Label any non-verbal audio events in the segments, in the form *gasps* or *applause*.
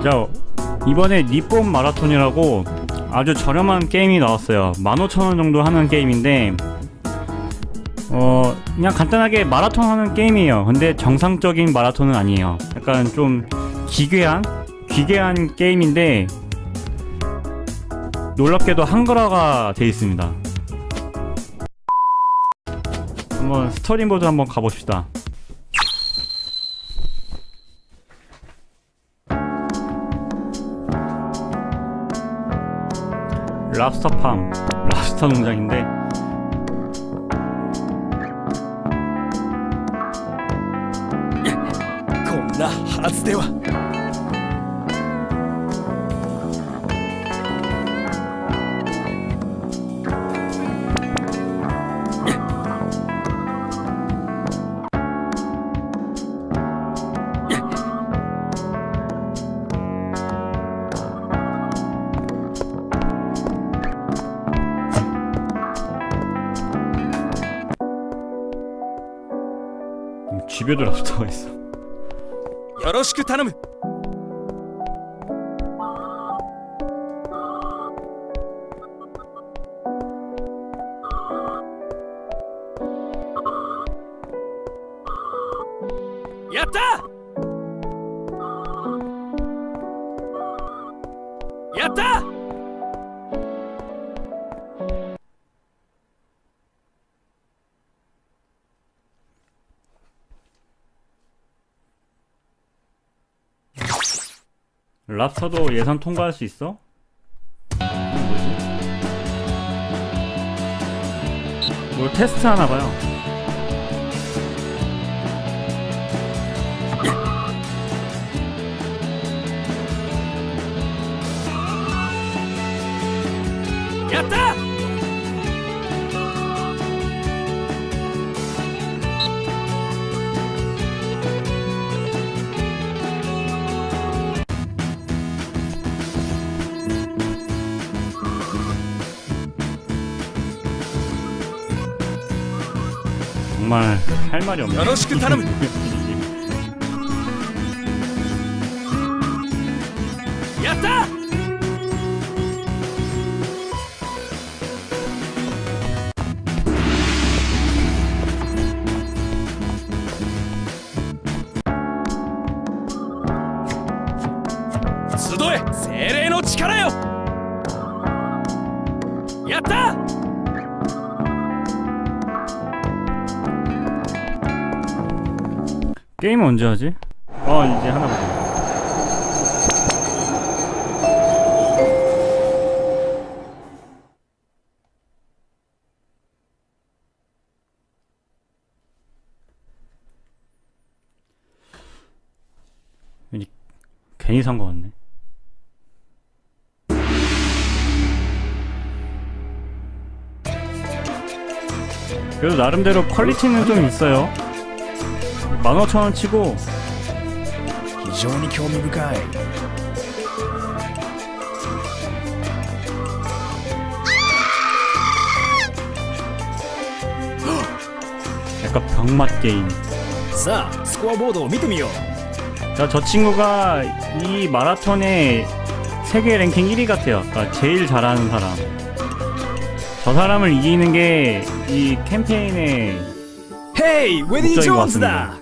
자 이번에 니폰 마라톤이라고 아주 저렴한 게임이 나왔어요. 15,000원 정도 하는 게임인데 어 그냥 간단하게 마라톤 하는 게임이에요. 근데 정상적인 마라톤은 아니에요. 약간 좀 기괴한 기괴한 게임인데 놀랍게도 한글화가 돼 있습니다. 한번 스토리보드 한번 가봅시다 랍스터팜 랍스터 농장인데. *laughs* 겁나 하라스대와. 죽여주랍시다 했 어. 여러시크 타 놈. 야 다! 랍스터도 예선 통과할 수 있어? 뭐지? 뭘 테스트 하나 봐요. 정말 할 말이 없네. よ *laughs* 게임은 언제 하지? 어 이제 하나 보자. 괜히 산 거 같네. 그래도 나름대로 퀄리티는 좀 있어요. 15,000원 치고 非常に興味深い 약간 병맛 게임. さあスコアボードを見てみよう 자, 저 친구가 이 마라톤의 세계 랭킹 1위 같아요. 그러니까 제일 잘하는 사람. 저 사람을 이기는 게 이 캠페인의 ヘイウェディ・ジョーンズだ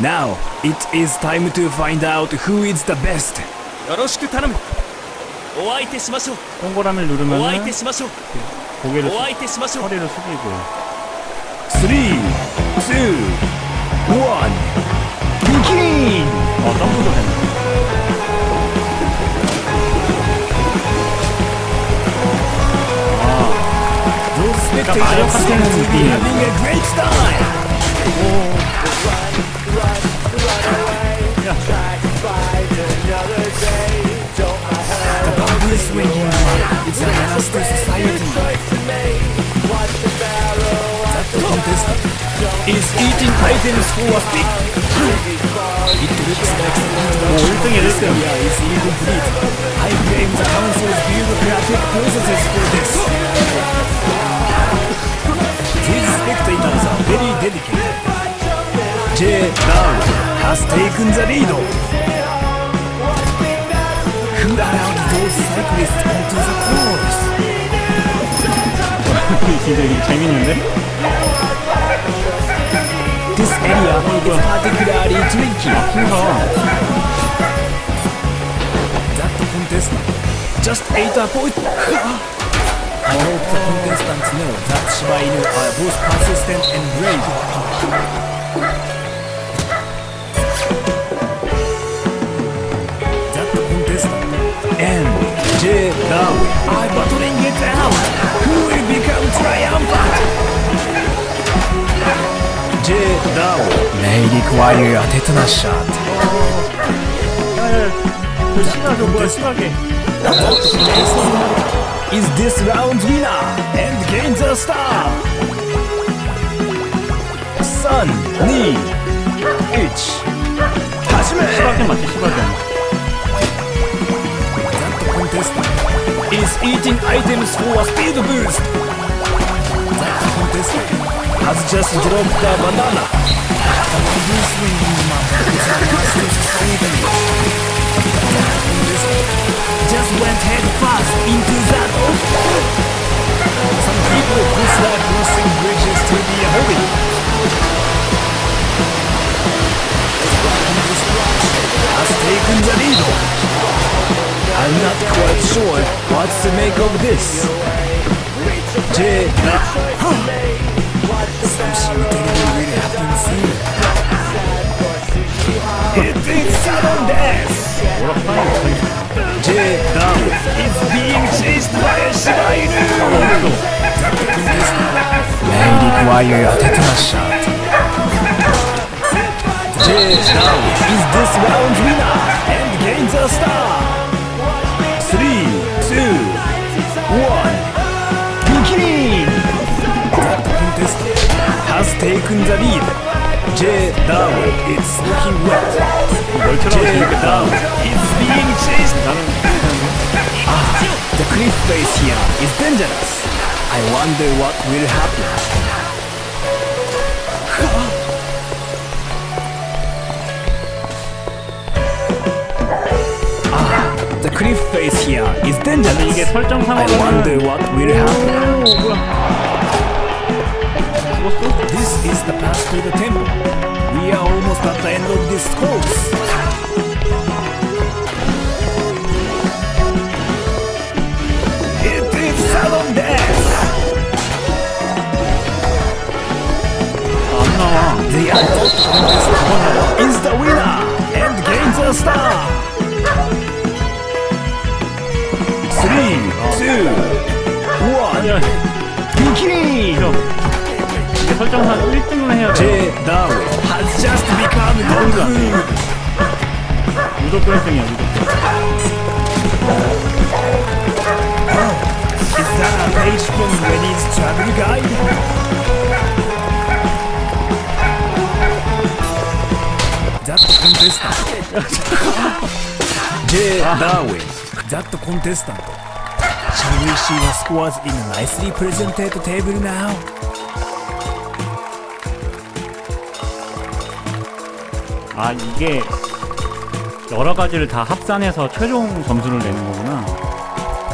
Now, it is time to find out who is the best. よろしく頼む。お相手しましょう。 동그라미를 お相 누르면 手しましょう。 고개를 お相手しましょう。 허리를 숙이고 3, 2, 1, begin! 어 점프도 되네. Those 약간 마리오 spectators 같은 seem to be 느낌. The bottle is ringing It's an unstable society. That the contest It's eating items full of big It looks like yeah it's eating incomplete I blame the council's bureaucratic processes for this. These spectators are very dedicated J. Dow has taken the lead Who allowed those cyclists onto the course? 진짜 이게 재밌는데? This area is particularly tricky. 순서 That contestant just ate a point. I hope the contestants know that Shiba Inu are both persistent and brave. Here come I battling it out Who will become triumphant? Here now May require a tetanus shot Is this round winner and gains a star? Sun, knee, itch 1 artist is eating items for a speed boost. The contestant has just dropped a banana. Just went head first into that open. Some people dislike crossing bridges to be a hurry. has taken the needle. I'm not quite sure what to make of this. J. Something terrible will happen soon. It is sudden death. J. is being chased by a Shiba Inu. May require a tetanus shot. J. is this round's winner and gains a star. taking the lead. Jay Darwin is looking well. J Darwin is being chased. ah, the cliff face here is dangerous. I wonder what will happen. ah, the cliff face here is dangerous. I wonder what will happen. This is the path to the temple. We are almost at the end of this course. The adult from this corner is the winner and gains a star. Three, two, one, begin. 이거 이게 설정상 1등을 해야 돼 J. Darwin has just become Goku. 무조건 1등이야 무조건 Is that a page from Rennie's travel guide? That contestant. J. Darwin. That contestant. Shall we see the scores in a nicely presented table now? 아 이게 여러 가지를 다 합산해서 최종 점수를 내는 거구나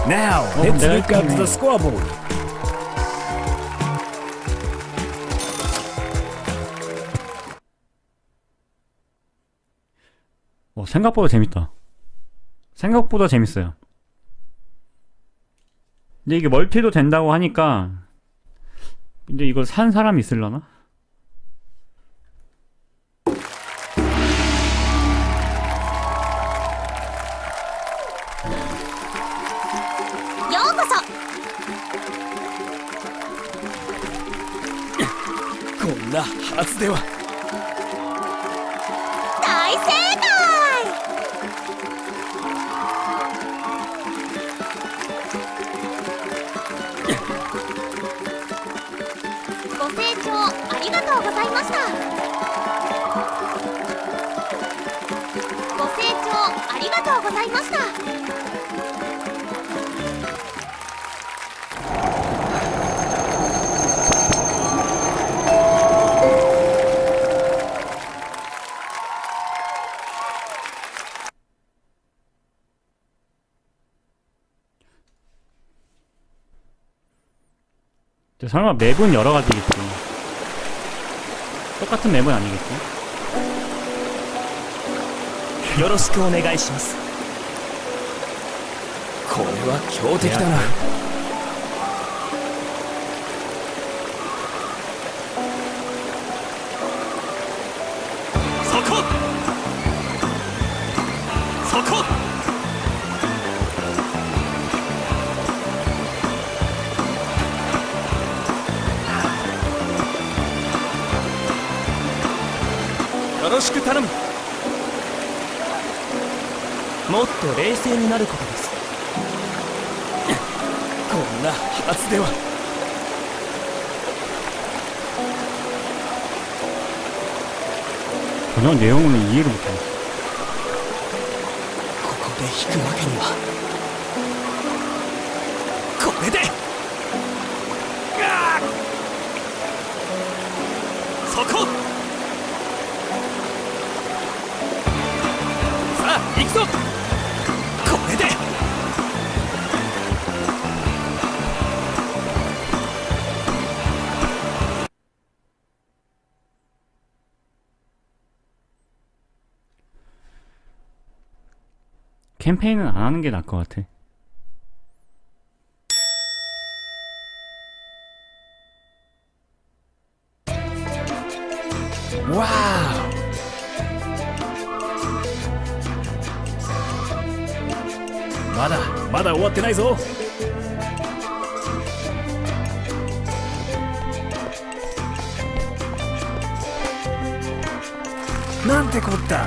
Now, Oh, let's look at the scoreboard. 어, 생각보다 재밌다 생각보다 재밌어요 근데 이게 멀티도 된다고 하니까 이제 이걸 산 사람이 있을려나? なはずでは。 설마 맵은 여러 가지겠지. 똑같은 맵은 아니겠지? よろしくお願いしますこれは強敵だな もっと冷静になることです。*coughs* こんなはずでは。このレオンに言えるのかここで引くわけには。これで。そこ。さあ行くぞ。 캠페인은 안 하는 게 나을 것 같아. 와우まだまだ終わってないぞなんてこった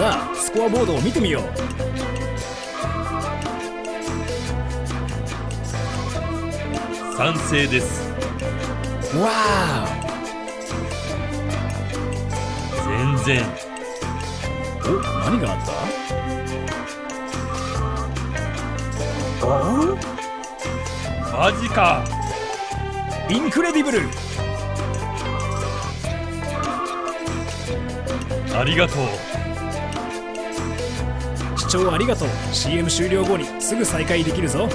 さあスコアボードを見てみよう。賛成です。わ全然。おお何があった？おマジか。インクレディブル。ありがとう。視聴ありがとう。CM 終了後にすぐ再開できるぞ。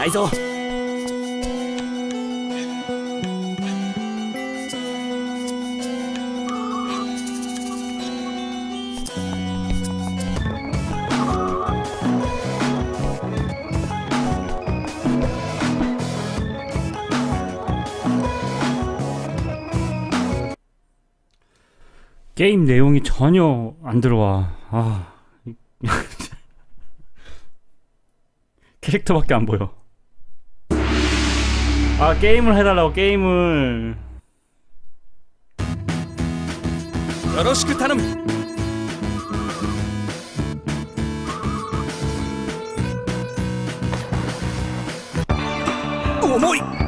나이스 게임 내용이 전혀 안 들어와. 아. *laughs* 캐릭터밖에 안 보여. 아, 게임을 해달라고, 게임을. よろしく頼む重い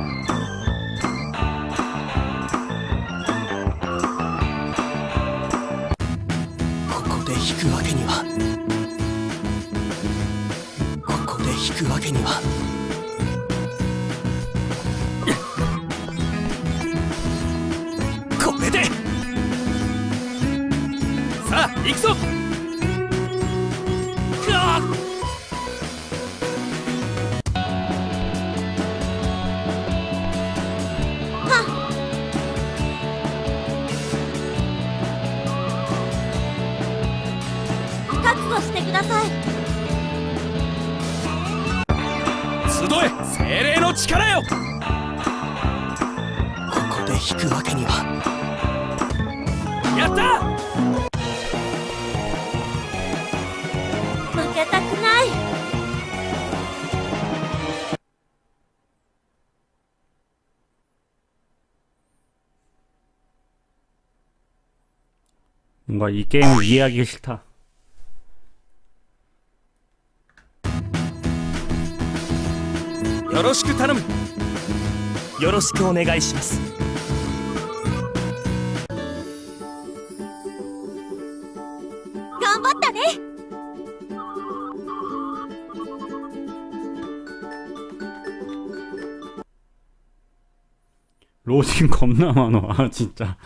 引くわけにはやった負けたくない뭔가이 게임을 이해하기가 싫다. よろしく頼むよろしくお願いします 로딩 겁나 많아. 아, *laughs* 진짜.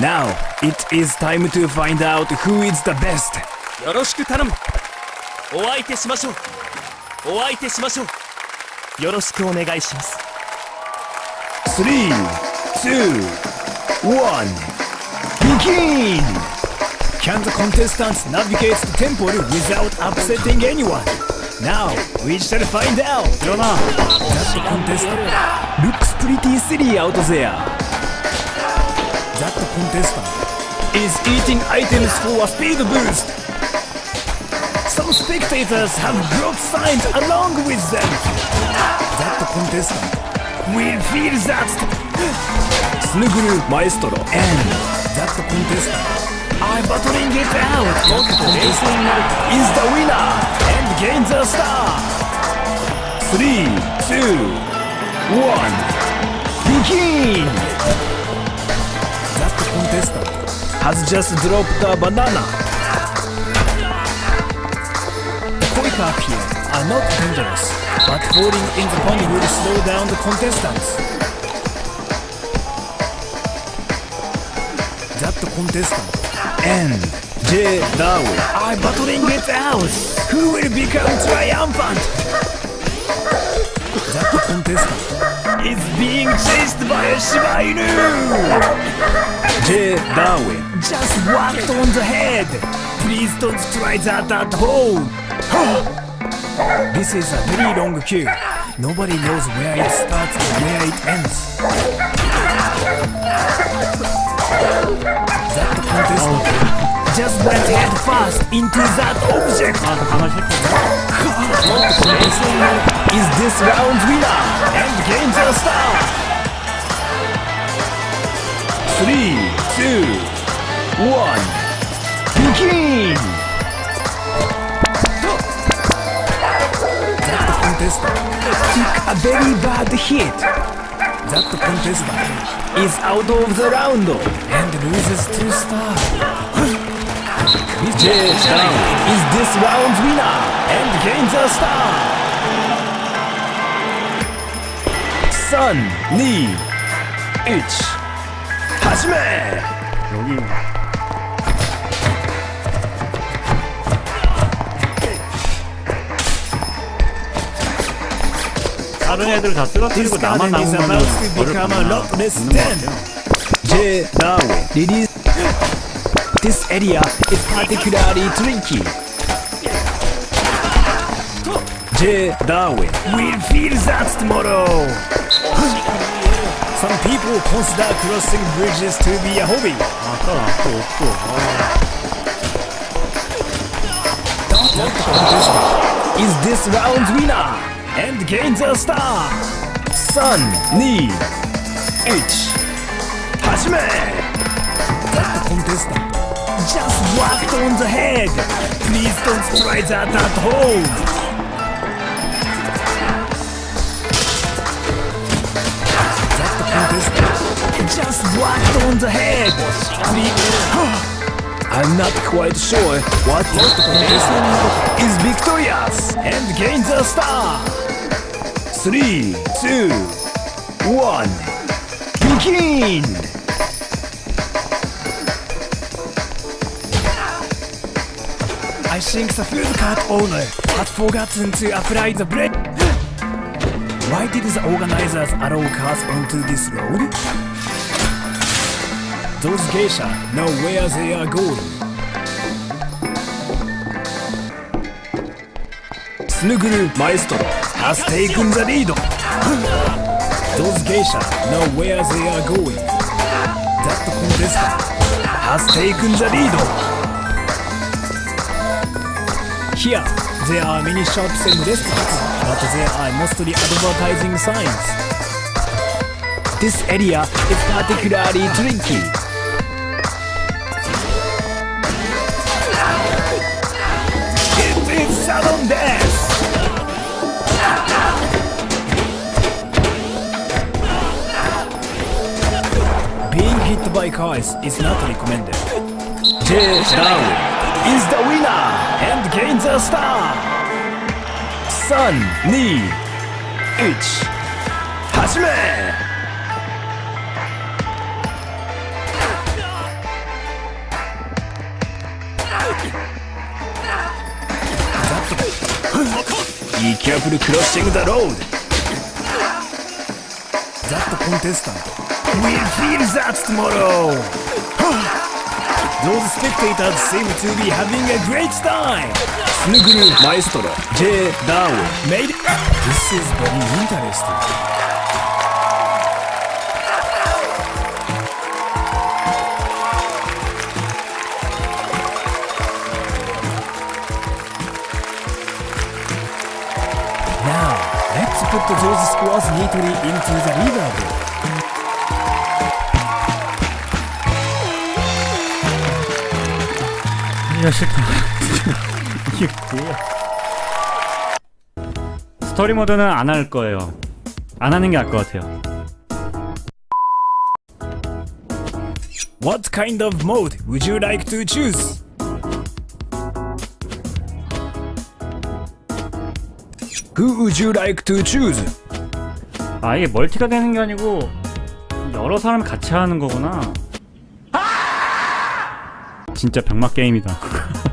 Now it is time to find out who is the best よろしく頼む お相手しましょうお相手しましょうよろしくお願いします321 Begin! Can the contestants navigate the temple without upsetting anyone? Now, we shall find out! Jonah, that contest looks pretty silly out there. That contestant is eating items for a speed boost. Some spectators have brought signs along with them. That the contestant will feel that Snuguru Maestro and that the contestant are battling it out. That contestant is the winner and gains a star. Three, two, one, begin! That contestant has just dropped a banana. Koi here are not dangerous, but falling in the pond will slow down the contestants. That contestant and J. Darwin are battling it out. Who will become triumphant? That contestant is being chased by a Shiba Inu! J. Darwin just whacked on the head! Please don't try that at home! *gasps* this is a very long queue. Nobody knows where it starts and where it ends. That contest. Oh. Just went headfirst into that object. *laughs* is this round winner? very bad hit. That contestant is out of the round and loses two stars. J. Down is this round's winner and gains a star. 3, 2, 1始め 여기. 다른 애들 다 쓰러뜨리고 This 나만 garden is 남으면 about to become a 어렵구나 lot less 있는 것 than. 같아요 J. Darwin release. This area is particularly tricky. J. Darwin will feel that tomorrow. Some people consider crossing bridges to be a hobby. 아까 또 없고 Is this round's winner And gains a star. Sun, Ni, H. Hajime. That just whacked on the head. Please don't try that at home. That just whacked on the head. Please. I'm not quite sure what contestant is victorious and gains a star. Three, two, one, begin! I think the food cart owner had forgotten to apply the bread. Why did the organizers allow cars onto this road? Those geisha know where they are going. Snuguru Maestro has taken the lead. Those geisha know where they are going. That contestant has taken the lead. Here, there are many shops and restaurants, but there are mostly advertising signs. This area is particularly tricky. like ours is not recommended. J. Darwin is the winner and gains a star! 3、2、1、始めイキャブルクロッシング・ザ・ロードザットコンテスタント will feel that tomorrow. Those spectators seem to be having a great time. Snuguru Maestro J. Darwin made it. This is very interesting. Now, let's put those scores neatly into the leaderboard. 야 싫다 이게 뭐야 스토리 모드는 안 할 거예요 안 하는 게 나을 것 같아요 What kind of mode would you like to choose? Who would you like to choose? 아 이게 멀티가 되는 게 아니고 여러 사람이 같이 하는 거구나 진짜 병맛 게임이다